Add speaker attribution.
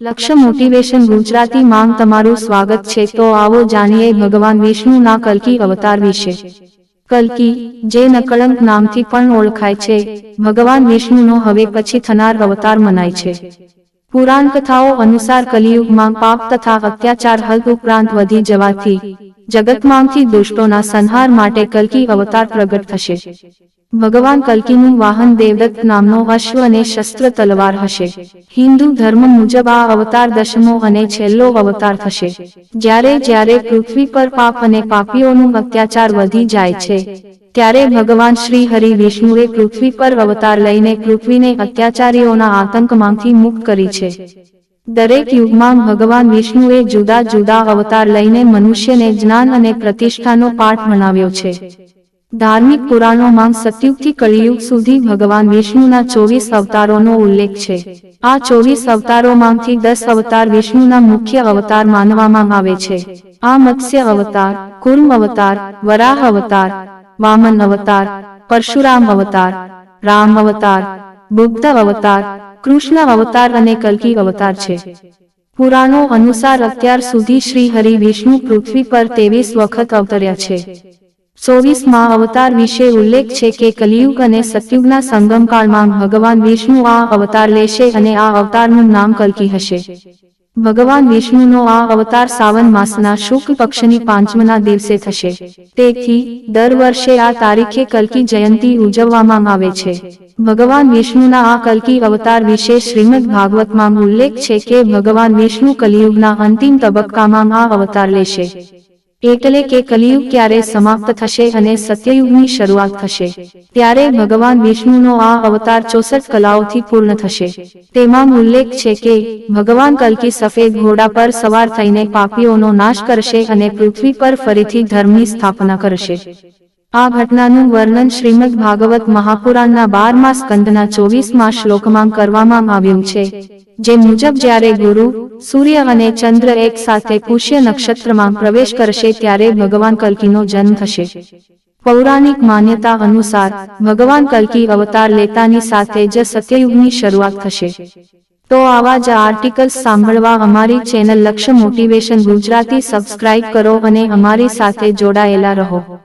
Speaker 1: લક્ષ્ય મોટિવેશન ગુજરાતી માંગ તમારું સ્વાગત છે. તો આવો જાણીએ ભગવાન વિષ્ણુના કલ્કી અવતાર વિશે. કલ્કી, જે નકળંક નામથી પણ ઓળખાય છે, ભગવાન વિષ્ણુનો હવે પછી થનાર અવતાર મનાય છે. પુરાણ કથાઓ અનુસાર કલિયુગમાં પાપ તથા અત્યાચાર હદ ઉપરાંત વધી જવાથી જગતમાંથી દુષ્ટોના સંહાર માટે કલ્કી અવતાર પ્રગટ થશે. ભગવાન કલ્કીનું વાહન દેવદત્ત નામનો અશ્વ અને શસ્ત્ર તલવાર હશે. હિન્દુ ધર્મ મુજબ આ અવતાર દશમો અને છેલ્લો અવતાર થશે. જ્યારે જ્યારે પૃથ્વી પર પાપ અને પાપીઓનું અત્યાચાર વધી જાય છે, ત્યારે ભગવાન શ્રી હરિ વિષ્ણુએ પૃથ્વી પર અવતાર લઈને પૃથ્વીને અત્યાચારીઓના આતંકમાંથી મુક્ત કરી છે. દરેક યુગમાં ભગવાન વિષ્ણુએ જુદા જુદા અવતાર લઈને મનુષ્યને જ્ઞાન અને પ્રતિષ્ઠાનો પાઠ ભણાવ્યો છે. ધાર્મિક પુરાણોમાં સતયુગથી કળિયુગ સુધી ભગવાન વિષ્ણુના ચોવીસ અવતારોનો ઉલ્લેખ છે. આ ચોવીસ અવતારોમાંથી દસ અવતાર વિષ્ણુના મુખ્ય અવતાર માનવામાં આવે છે. આ મત્સ્ય અવતાર, કુર્મ અવતાર, વરાહ અવતાર, વામન અવતાર, પરશુરામ અવતાર, રામ અવતાર, બુદ્ધ અવતાર, કૃષ્ણ અવતાર અને કલ્કી અવતાર છે. પુરાણો અનુસાર અત્યાર સુધી શ્રી હરિ વિષ્ણુ પૃથ્વી પર ત્રેવીસ વખત અવતર્યા છે. ચોવીસમાં અવતાર વિશે ઉલ્લેખ છે કે કલિયુગ અને સતયુગના સંગમકાળમાં ભગવાન વિષ્ણુ આ અવતાર લેશે અને આ અવતારનું નામ કલ્કી હશે. ભગવાન વિષ્ણુનો આ અવતાર સાવન માસના શુક્લ પક્ષની પાંચમના દિવસે થશે. તેથી, દર વર્ષે આ તારીખે કલ્કી જયંતી ઉજવવામાં આવે છે. ભગવાન વિષ્ણુના આ કલ્કી અવતાર વિશે શ્રીમદ ભાગવતમાં ઉલ્લેખ છે કે ભગવાન વિષ્ણુ કલિયુગના અંતિમ તબક્કામાં આ અવતાર લેશે. એટલે કે કલિયુગ ક્યારે સમાપ્ત થશે અને સત્યયુગની શરૂઆત થશે? ત્યારે ભગવાન વિષ્ણુનો આ અવતાર ચોસઠ કલાઓથી પૂર્ણ થશે. તેમાં ઉલ્લેખ છે કે, ભગવાન કલ્કી સફેદ ઘોડા પર સવાર થઈને પાપીઓનો નાશ કરશે અને પૃથ્વી પર ફરીથી ધર્મની સ્થાપના કરશે. આ ઘટનાનું વર્ણન શ્રીમદ ભાગવત મહાપુરાણના બારમા સ્કંદના ચોવીસમાં શ્લોકમાં કરવામાં આવ્યું છે. જે મુજબ જ્યારે ગુરુ, સૂર્ય અને ચંદ્ર એક સાથે પુષ્ય નક્ષત્રમાં પ્રવેશ કરશે ત્યારે ભગવાન કલ્કીનો જન્મ થશે. પૌરાણિક માન્યતા અનુસાર, ભગવાન કલ્કી અવતાર લેતાની સાથે જ સત્યયુગની શરૂઆત થશે. તો આવા જ આર્ટિકલ્સ સાંભળવા અમારી ચેનલ લક્ષ્ય મોટિવેશન ગુજરાતી સબસ્ક્રાઇબ કરો અને અમારી સાથે જોડાયેલા રહો.